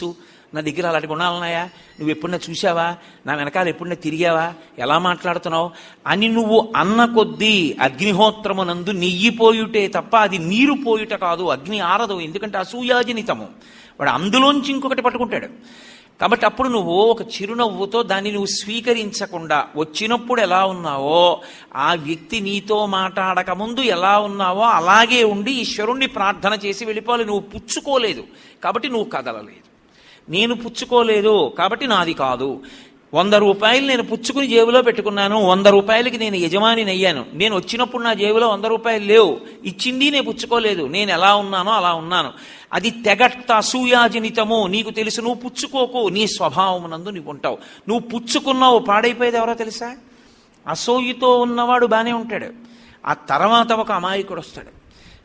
తెలుసు నా దగ్గర అలాంటి గుణాలు ఉన్నాయా? నువ్వు ఎప్పుడన్నా చూసావా నా వెనకాల ఎప్పుడన్నా తిరిగావా? ఎలా మాట్లాడుతున్నావు? అని నువ్వు అన్న కొద్దీ అగ్నిహోత్రమునందు నెయ్యి పోయుటే తప్ప అది నీరు పోయుట కాదు. అగ్ని ఆరదు. ఎందుకంటే అసూయాజనితము. వాడు అందులోంచి ఇంకొకటి పట్టుకుంటాడు. కాబట్టి అప్పుడు నువ్వు ఒక చిరునవ్వుతో దాన్ని నువ్వు స్వీకరించకుండా వచ్చినప్పుడు ఎలా ఉన్నావో ఆ వ్యక్తి నీతో మాట్లాడక ముందు ఎలా ఉన్నావో అలాగే ఉండి ఈశ్వరుణ్ణి ప్రార్థన చేసి వెళ్ళిపోవాలి. నువ్వు పుచ్చుకోలేదు. కాబట్టి నువ్వు కదలలేదు. నేను పుచ్చుకోలేదు కాబట్టి నాది కాదు. వంద రూపాయలు నేను పుచ్చుకుని జేబులో పెట్టుకున్నాను వంద రూపాయలకి నేను యజమానిని అయ్యాను. నేను వచ్చినప్పుడు నా జేబులో వంద రూపాయలు లేవు. ఇచ్చింది నేను పుచ్చుకోలేదు. నేను ఎలా ఉన్నానో అలా ఉన్నాను. అది తెగట్ట అసూయాజనితము నీకు తెలుసు నువ్వు పుచ్చుకోకు. నీ స్వభావమునందు నీవు ఉంటావు. నువ్వు పుచ్చుకున్నావు పాడైపోయేది ఎవరో తెలుసా? అసూయతో ఉన్నవాడు బాగానే ఉంటాడు. ఆ తర్వాత ఒక అమాయకుడు వస్తాడు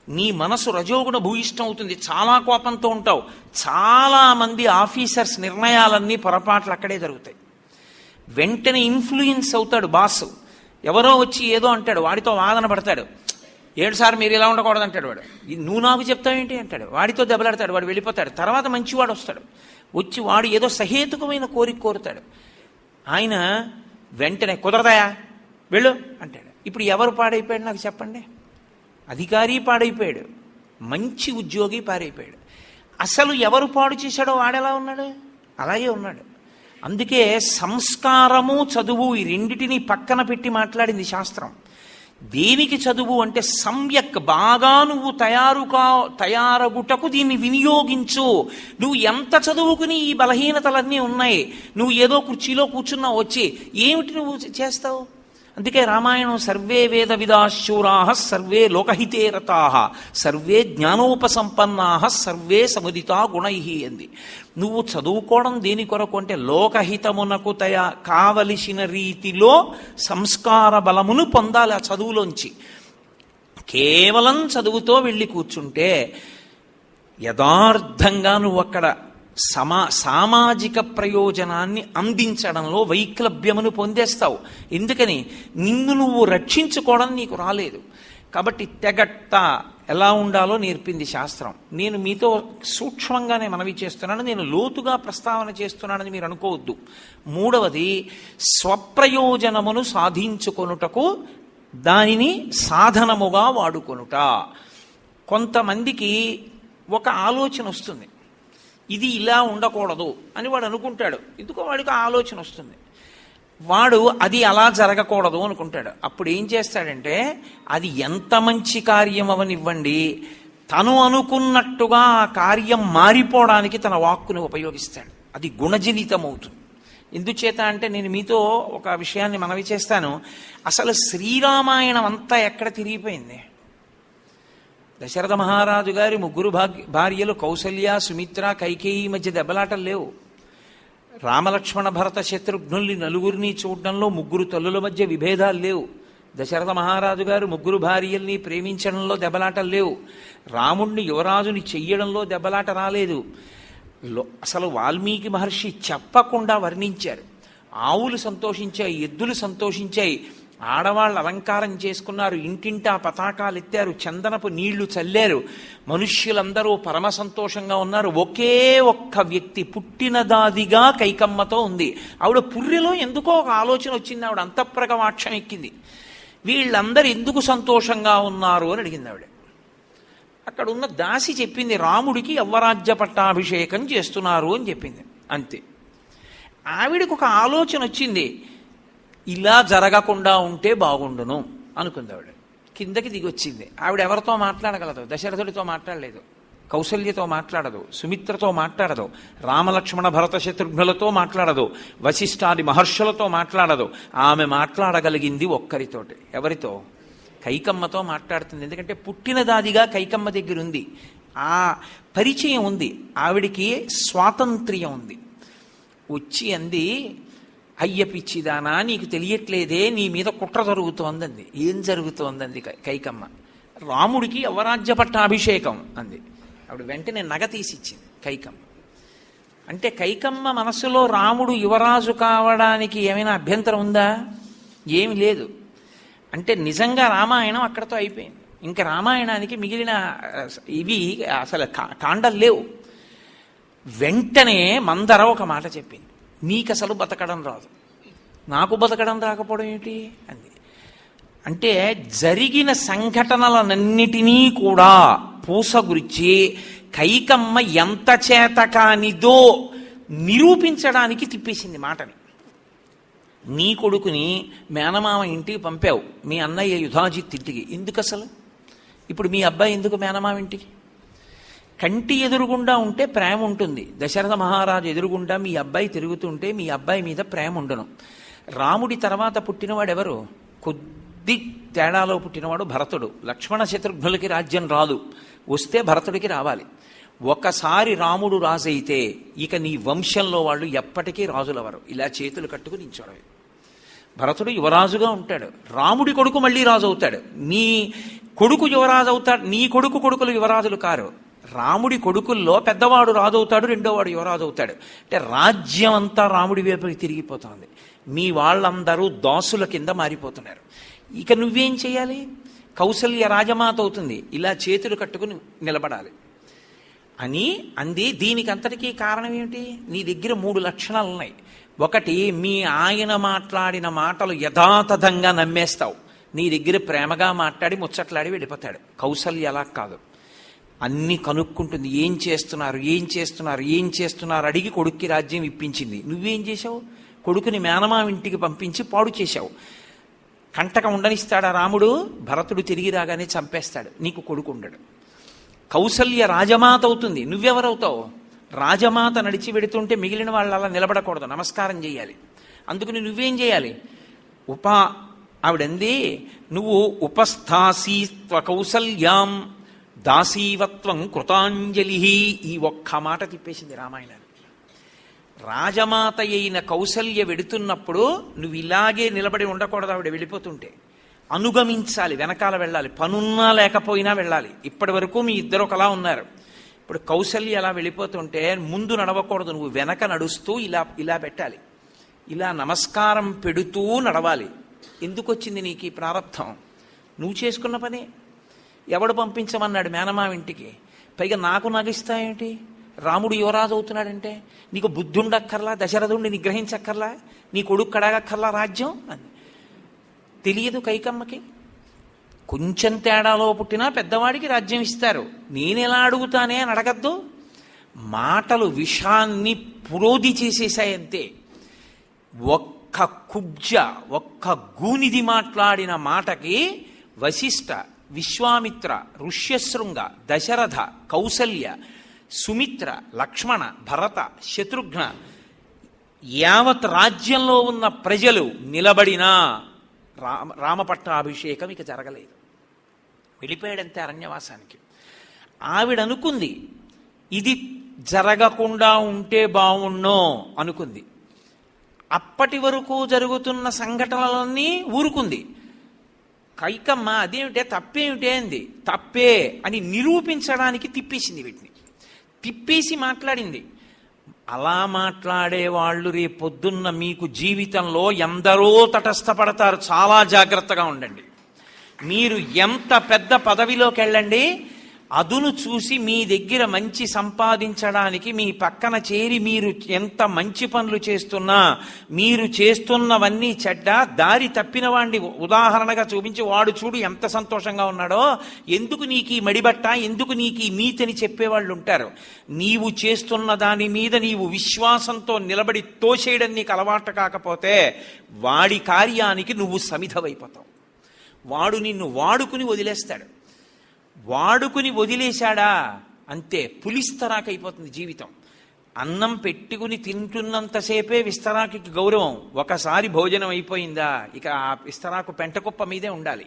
నీ మనసు రజోగుణ భూయిష్టం అవుతుంది. చాలా కోపంతో ఉంటావు. చాలా మంది ఆఫీసర్స్ నిర్ణయాలన్నీ పొరపాట్లు అక్కడే జరుగుతాయి. వెంటనే ఇన్ఫ్లుయెన్స్ అవుతాడు బాస్. ఎవరో వచ్చి ఏదో అంటాడు. వాడితో వాదన పడతాడు. ఏడు సార్ మీరు ఇలా ఉండకూడదు అంటాడు వాడు. నువ్వు నాకు చెప్తావేంటి అంటాడు. వాడితో దెబ్బలాడతాడు. వాడు వెళ్ళిపోతాడు. తర్వాత మంచివాడు వస్తాడు. వచ్చి వాడు ఏదో సహేతుకమైన కోరిక కోరుతాడు. ఆయన వెంటనే కుదరదాయా వెళ్ళు అంటాడు. ఇప్పుడు ఎవరు పాడైపోయాడు నాకు చెప్పండి. అధికారి పాడైపోయాడు. మంచి ఉద్యోగి పాడైపోయాడు. అసలు ఎవరు పాడు చేశాడో వాడెలా ఉన్నాడు? అలాగే ఉన్నాడు. అందుకే సంస్కారము చదువు ఈ రెండిటిని పక్కన పెట్టి మాట్లాడింది శాస్త్రం. దేనికి చదువు అంటే సమ్యక్ బాగా నువ్వు తయారు కా తయారగుటకు దీన్ని వినియోగించు. నువ్వు ఎంత చదువుకుని ఈ బలహీనతలన్నీ ఉన్నాయి. నువ్వు ఏదో కుర్చీలో కూర్చున్నావు వచ్చి ఏమిటి నువ్వు చేస్తావు? అందుకే రామాయణం సర్వే వేద విదాశూరా సర్వే లోకహితే రతా సర్వే జ్ఞానోపసంపన్నా సర్వే సముదితా గుణై అంది నువ్వు చదువుకోవడం దేని కొరకు అంటే లోకహితమునకు తయ కావలసిన రీతిలో సంస్కార బలమును పొందాలి ఆ చదువులోంచి. కేవలం చదువుతో వెళ్ళి కూర్చుంటే యథార్థంగా నువ్వు అక్కడ సమా సామాజిక ప్రయోజనాన్ని అందించడంలో వైక్లభ్యమును పొందేస్తావు. ఎందుకని? నిన్ను నువ్వు రక్షించుకోవడం నీకు రాలేదు. కాబట్టి తెగట్ట ఎలా ఉండాలో నేర్పింది శాస్త్రం. నేను మీతో సూక్ష్మంగానే మనవి చేస్తున్నాను నేను లోతుగా ప్రస్తావన చేస్తున్నానని మీరు అనుకోవద్దు. మూడవది స్వప్రయోజనమును సాధించుకొనుటకు దానిని సాధనముగా వాడుకొనుట. కొంతమందికి ఒక ఆలోచన వస్తుంది. ఇది ఇలా ఉండకూడదు అని వాడు అనుకుంటాడు. ఎందుకో వాడికి ఆలోచన వస్తుంది. వాడు అది అలా జరగకూడదు అనుకుంటాడు. అప్పుడు ఏం చేస్తాడంటే అది ఎంత మంచి కార్యం అవనివ్వండి తను అనుకున్నట్టుగా ఆ కార్యం మారిపోవడానికి తన వాక్కుని ఉపయోగిస్తాడు. అది గుణజనితం అవుతుంది ఎందుచేత అంటే నేను మీతో ఒక విషయాన్ని మనవి చేస్తాను. అసలు శ్రీరామాయణం అంతా ఎక్కడ తిరిగిపోయింది? దశరథ మహారాజు గారి ముగ్గురు భాగ్య భార్యలు కౌసల్య సుమిత్ర కైకేయి మధ్య దెబ్బలాటలు లేవు. రామలక్ష్మణ భరత శత్రుఘ్నుల్ని నలుగురిని చూడడంలో ముగ్గురు తల్లుల మధ్య విభేదాలు లేవు. దశరథ మహారాజు గారు ముగ్గురు భార్యల్ని ప్రేమించడంలో దెబ్బలాటలు లేవు. రాముణ్ణి యువరాజుని చెయ్యడంలో దెబ్బలాట రాలేదు. అసలు వాల్మీకి మహర్షి చెప్పకుండా వర్ణించారు. ఆవులు సంతోషించాయి ఎద్దులు సంతోషించాయి ఆడవాళ్ళు అలంకారం చేసుకున్నారు ఇంటింటా పతాకాలు ఎత్తారు చందనపు నీళ్ళు చల్లారు మనుష్యులందరూ పరమ సంతోషంగా ఉన్నారు. ఒకే ఒక్క వ్యక్తి పుట్టినదాదిగా కైకమ్మతో ఉంది. ఆవిడ పుర్రెలో ఎందుకో ఒక ఆలోచన వచ్చింది ఆవిడ అంతఃప్రగవాక్షం ఎక్కింది. వీళ్ళందరూ ఎందుకు సంతోషంగా ఉన్నారు అని అడిగింది ఆవిడ. అక్కడ ఉన్న దాసి చెప్పింది రాముడికి యవ్వరాజ్య పట్టాభిషేకం చేస్తున్నారు అని చెప్పింది. అంతే. ఆవిడకు ఒక ఆలోచన వచ్చింది ఇలా జరగకుండా ఉంటే బాగుండును అనుకుంది ఆవిడ. కిందకి దిగి వచ్చింది ఆవిడ ఎవరితో మాట్లాడగలదు? దశరథుడితో మాట్లాడలేదు. కౌశల్యతో మాట్లాడదు. సుమిత్రతో మాట్లాడదు. రామలక్ష్మణ భరత శత్రుఘ్నులతో మాట్లాడదు. వశిష్ఠాది మహర్షులతో మాట్లాడదు. ఆమె మాట్లాడగలిగింది ఒక్కరితోటి. ఎవరితో? కైకమ్మతో మాట్లాడుతుంది. ఎందుకంటే పుట్టినదాదిగా కైకమ్మ దగ్గర ఉంది. ఆ పరిచయం ఉంది. ఆవిడికి స్వాతంత్ర్యం ఉంది. వచ్చి అంది అయ్య పిచ్చిదానా నీకు తెలియట్లేదే నీ మీద కుట్ర జరుగుతోందంది. ఏం జరుగుతోందంది కైకమ్మ? రాముడికి యవరాజ్య పట్టాభిషేకం అంది. ఆవిడ వెంటనే నగ తీసిచ్చింది కైకమ్మ. అంటే కైకమ్మ మనసులో రాముడు యువరాజు కావడానికి ఏమైనా అభ్యంతరం ఉందా? ఏమి లేదు. అంటే నిజంగా రామాయణం అక్కడతో అయిపోయింది. ఇంకా రామాయణానికి మిగిలిన ఇవి అసలు కా- కాండలు లేవు. వెంటనే మందర ఒక మాట చెప్పింది. నీకు అసలు బతకడం రాదు. నాకు బతకడం రాకపోవడం ఏంటి? అంది. అంటే జరిగిన సంఘటనలనన్నిటినీ కూడా పూసగురించి కైకమ్మ ఎంత చేత కానిదో నిరూపించడానికి తిప్పేసింది మాటని. నీ కొడుకుని మేనమామ ఇంటికి పంపావు. మీ అన్నయ్య యుధాజిత్ ఇంటికి. ఎందుకు అసలు ఇప్పుడు మీ అబ్బాయి ఎందుకు మేనమామ ఇంటికి? కంటి ఎదురుగుండా ఉంటే ప్రేమ ఉంటుంది. దశరథ మహారాజు ఎదురుగుండా మీ అబ్బాయి తిరుగుతుంటే మీ అబ్బాయి మీద ప్రేమ ఉండను. రాముడి తర్వాత పుట్టినవాడు ఎవరు? కొద్ది తేడాలో పుట్టినవాడు భరతుడు. లక్ష్మణ శత్రుఘ్నులకి రాజ్యం రాదు. వస్తే భరతుడికి రావాలి. ఒకసారి రాముడు రాజైతే ఇక నీ వంశంలో వాళ్ళు ఎప్పటికీ రాజులవరు. ఇలా చేతులు కట్టుకుని నించోడమే భరతుడు యువరాజుగా ఉంటాడు. రాముడి కొడుకు మళ్ళీ రాజు అవుతాడు నీ కొడుకు యువరాజు అవుతాడు నీ కొడుకు కొడుకులు యువరాజులు కారు. రాముడి కొడుకుల్లో పెద్దవాడు రాజవుతాడు రెండోవాడు యువరాజవుతాడు అంటే రాజ్యం అంతా రాముడి వైపుకి తిరిగిపోతుంది. మీ వాళ్ళందరూ దాసుల కింద మారిపోతున్నారు. ఇక నువ్వేం చేయాలి? కౌసల్య రాజమాత అవుతుంది. ఇలా చేతులు కట్టుకుని నిలబడాలి. అని అంది. దీనికి అంతటికీ కారణం ఏమిటి? నీ దగ్గర మూడు లక్షణాలు ఉన్నాయి. ఒకటి మీ ఆయన మాట్లాడిన మాటలు యథాతథంగా నమ్మేస్తావు. నీ దగ్గర ప్రేమగా మాట్లాడి ముచ్చట్లాడి వెళ్ళిపోతాడు. కౌసల్య అలా కాదు. అన్ని కనుక్కుంటుంది. ఏం చేస్తున్నారు? ఏం చేస్తున్నారు? ఏం చేస్తున్నారు? అడిగి కొడుక్కి రాజ్యం ఇప్పించింది. నువ్వేం చేశావు? కొడుకుని మేనమా ఇంటికి పంపించి పాడు చేశావు. కంటక ఉండనిస్తాడా రాముడు? భరతుడు తిరిగి రాగానే చంపేస్తాడు. నీకు కొడుకు ఉండడు. కౌసల్య రాజమాత అవుతుంది. నువ్వెవరవుతావు? రాజమాత నడిచి వెడుతుంటే మిగిలిన వాళ్ళు అలా నిలబడకూడదు. నమస్కారం చేయాలి. అందుకని నువ్వేం చేయాలి? ఉపా ఆవిడంది నువ్వు ఉపస్థాసీ కౌసల్యాం దాసీవత్వం కృతాంజలి ఈ ఒక్క మాట తిప్పేసింది రామాయణాన్ని రాజమాత అయిన కౌసల్య వెడుతున్నప్పుడు నువ్వు ఇలాగే నిలబడి ఉండకూడదు ఆవిడ వెళ్ళిపోతుంటే. అనుగమించాలి వెనకాల వెళ్ళాలి పనున్నా లేకపోయినా వెళ్ళాలి. ఇప్పటి వరకు మీ ఇద్దరు ఒకలా ఉన్నారు. ఇప్పుడు కౌసల్య అలా వెళ్ళిపోతుంటే ముందు నడవకూడదు నువ్వు వెనక నడుస్తూ ఇలా ఇలా పెట్టాలి. ఇలా నమస్కారం పెడుతూ నడవాలి. ఎందుకు వచ్చింది నీకు ఈ ప్రారంధం నువ్వు చేసుకున్న పని? ఎవడు పంపించమన్నాడు మేనమావ ఇంటికి? పైగా నాకు నగిస్తాయేంటి రాముడు యువరాజు అవుతున్నాడంటే నీకు బుద్ధి ఉండక్కర్లా దశరథుడిని నిగ్రహించక్కర్లా నీ కొడుకు కడగక్కర్లా రాజ్యం? అని తెలియదు కైకమ్మకి. కొంచెం తేడాలో పుట్టినా పెద్దవాడికి రాజ్యం ఇస్తారు. నేనెలా అడుగుతానే అని అడగద్దు. మాటలు విషాన్ని పురోధి చేసేసాయంతే ఒక్క కుబ్జ ఒక్క గూనిది మాట్లాడిన మాటకి వశిష్ట విశ్వామిత్ర ఋష్యశృంగ దశరథ కౌసల్య సుమిత్ర లక్ష్మణ భరత శత్రుఘ్న యావత్ రాజ్యంలో ఉన్న ప్రజలు నిలబడినా రామ రామపట్టాభిషేకం ఇక జరగలేదు వెళ్ళిపోయాడంతే అరణ్యవాసానికి ఆవిడ అనుకుంది ఇది జరగకుండా ఉంటే బాగుండో అనుకుంది అప్పటి వరకు జరుగుతున్న సంఘటనలన్నీ ఊరుకుంది కైకమ్మ అదేమిటే తప్పేమిటే అంది. తప్పే అని నిరూపించడానికి తిప్పేసింది వీటిని. తిప్పేసి మాట్లాడింది. అలా మాట్లాడే వాళ్ళు రేపొద్దున్న మీకు జీవితంలో ఎందరో తటస్థపడతారు. చాలా జాగ్రత్తగా ఉండండి. మీరు ఎంత పెద్ద పదవిలోకి వెళ్ళండి అదును చూసి మీ దగ్గర మంచి సంపాదించడానికి మీ పక్కన చేరి మీరు ఎంత మంచి పనులు చేస్తున్నా మీరు చేస్తున్నవన్నీ చెడ్డ దారి తప్పిన వాడిని ఉదాహరణగా చూపించి వాడు చూడు ఎంత సంతోషంగా ఉన్నాడో ఎందుకు నీకు ఈ మడిబట్ట ఎందుకు నీకు ఈ నీతిని చెప్పేవాళ్ళు ఉంటారు. నీవు చేస్తున్న దాని మీద నీవు విశ్వాసంతో నిలబడి తోసేయడం నీకు అలవాటు కాకపోతే వాడి కార్యానికి నువ్వు సమిధవైపోతావు. వాడు నిన్ను వాడుకుని వదిలేస్తాడు. వాడుకుని వదిలేశాడా అంతే పులిస్తరాకైపోతుంది జీవితం. అన్నం పెట్టుకుని తింటున్నంతసేపే విస్తరాకి గౌరవం. ఒకసారి భోజనం అయిపోయిందా ఇక ఆ విస్తరాకు పెంటకుప్ప మీదే ఉండాలి.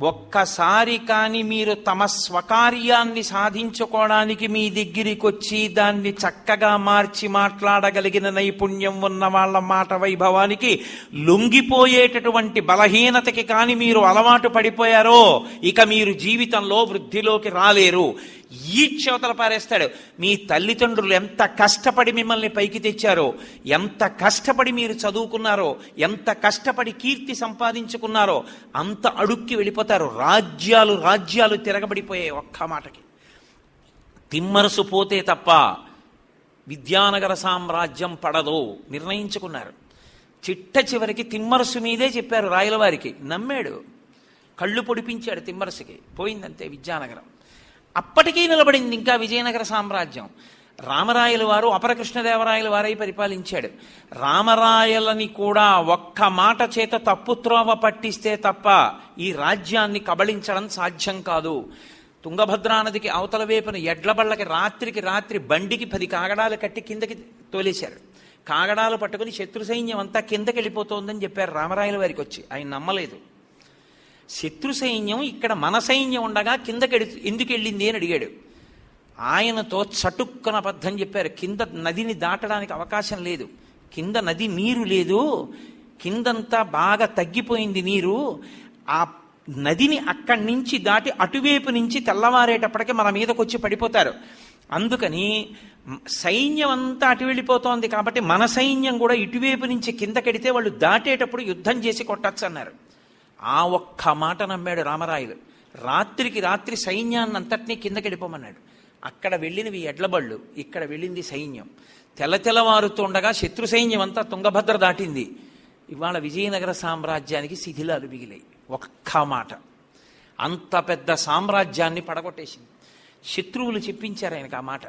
ఒక్కసారి కాని మీరు తమ స్వకార్యాన్ని సాధించుకోవడానికి మీ దగ్గరికి వచ్చి దాన్ని చక్కగా మార్చి మాట్లాడగలిగిన నైపుణ్యం ఉన్న వాళ్ళ మాట వైభవానికి లొంగిపోయేటటువంటి బలహీనతకి కాని మీరు అలవాటు పడిపోయారో ఇక మీరు జీవితంలో వృద్ధిలోకి రాలేరు. ఈ చోతల పారేస్తాడు. మీ తల్లిదండ్రులు ఎంత కష్టపడి మిమ్మల్ని పైకి తెచ్చారో ఎంత కష్టపడి మీరు చదువుకున్నారో ఎంత కష్టపడి కీర్తి సంపాదించుకున్నారో అంత అడుక్కి వెళ్ళిపోతారు. రాజ్యాలు రాజ్యాలు తిరగబడిపోయాయి ఒక్క మాటకి. తిమ్మరసు పోతే తప్ప విద్యానగర సామ్రాజ్యం పడదు నిర్ణయించుకున్నారు. చిట్ట చివరికి తిమ్మరసు మీదే చెప్పారు రాయలవారికి. నమ్మాడు. కళ్ళు పొడిపించాడు తిమ్మరసుకి. పోయిందంతే విద్యానగరం. అప్పటికీ నిలబడింది ఇంకా విజయనగర సామ్రాజ్యం. రామరాయల వారు అపరకృష్ణదేవరాయల వారై పరిపాలించాడు. రామరాయలని కూడా ఒక్క మాట చేత తప్పుత్రోవ పట్టిస్తే తప్ప ఈ రాజ్యాన్ని కబళించడం సాధ్యం కాదు. తుంగభద్రా నదికి అవతల వైపున ఎడ్లబళ్ళకి రాత్రికి రాత్రి బండికి పది కాగడాలు కట్టి కిందకి తోలేశారు. కాగడాలు పట్టుకుని శత్రు సైన్యం అంతా కిందకి వెళ్ళిపోతోందని చెప్పారు రామరాయల వారికి వచ్చి. ఆయన నమ్మలేదు. శత్రు సైన్యం ఇక్కడ మన సైన్యం ఉండగా కిందకెడి ఎందుకు వెళ్ళింది అని అడిగాడు. ఆయనతో చటుక్కున అబద్ధం చెప్పారు. కింద నదిని దాటడానికి అవకాశం లేదు. కింద నది నీరు లేదు. కిందంతా బాగా తగ్గిపోయింది నీరు. ఆ నదిని అక్కడి నుంచి దాటి అటువైపు నుంచి తెల్లవారేటప్పటికి మన మీదకి వచ్చి పడిపోతారు. అందుకని సైన్యం అంతా అటు వెళ్ళిపోతోంది కాబట్టి మన సైన్యం కూడా ఇటువైపు నుంచి కిందకెడితే వాళ్ళు దాటేటప్పుడు యుద్ధం చేసి కొట్టచ్చు అన్నారు ఆ ఒక్క మాట నమ్మాడు రామరాయలు రాత్రికి రాత్రి సైన్యాన్ని అంతటినీ కిందకెడిపోమన్నాడు అక్కడ వెళ్ళినవి ఎడ్లబళ్ళు ఇక్కడ వెళ్ళింది సైన్యం. తెల తెల్లవారుతుండగా శత్రు సైన్యం అంతా తుంగభద్ర దాటింది. ఇవాళ విజయనగర సామ్రాజ్యానికి శిథిలాలు మిగిలాయి. ఒక్క మాట. అంత పెద్ద సామ్రాజ్యాన్ని పడగొట్టేసింది. శత్రువులు చెప్పించారు ఆయనకు ఆ మాట.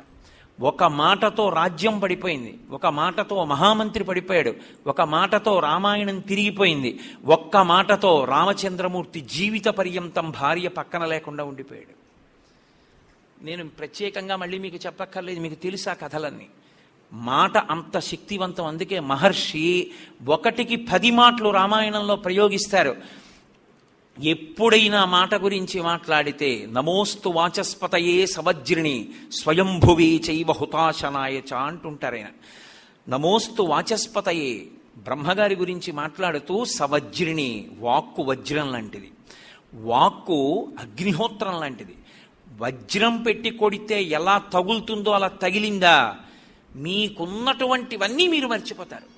ఒక మాటతో రాజ్యం పడిపోయింది. ఒక మాటతో మహామంత్రి పడిపోయాడు. ఒక మాటతో రామాయణం తిరిగిపోయింది. ఒక్క మాటతో రామచంద్రమూర్తి జీవిత పర్యంతం భార్య పక్కన లేకుండా ఉండిపోయాడు. నేను ప్రత్యేకంగా మళ్ళీ మీకు చెప్పక్కర్లేదు. మీకు తెలుసా కథలన్నీ. మాట అంత శక్తివంతం. అందుకే మహర్షి ఒకటికి పది మాటలు రామాయణంలో ప్రయోగిస్తారు. ఎప్పుడైనా మాట గురించి మాట్లాడితే నమోస్తు వాచస్పతయే సవజ్రిణి స్వయంభువి చైవ హుతాశనాయ చ అంటుంటారు ఆయన. నమోస్తు వాచస్పతయే బ్రహ్మగారి గురించి మాట్లాడుతూ సవజ్రిణి వాక్కు వజ్రం లాంటిది. వాక్కు అగ్నిహోత్రం లాంటిది. వజ్రం పెట్టి కొడితే ఎలా తగులుతుందో అలా తగిలిందా? మీకున్నటువంటివన్నీ మీరు మర్చిపోతారు.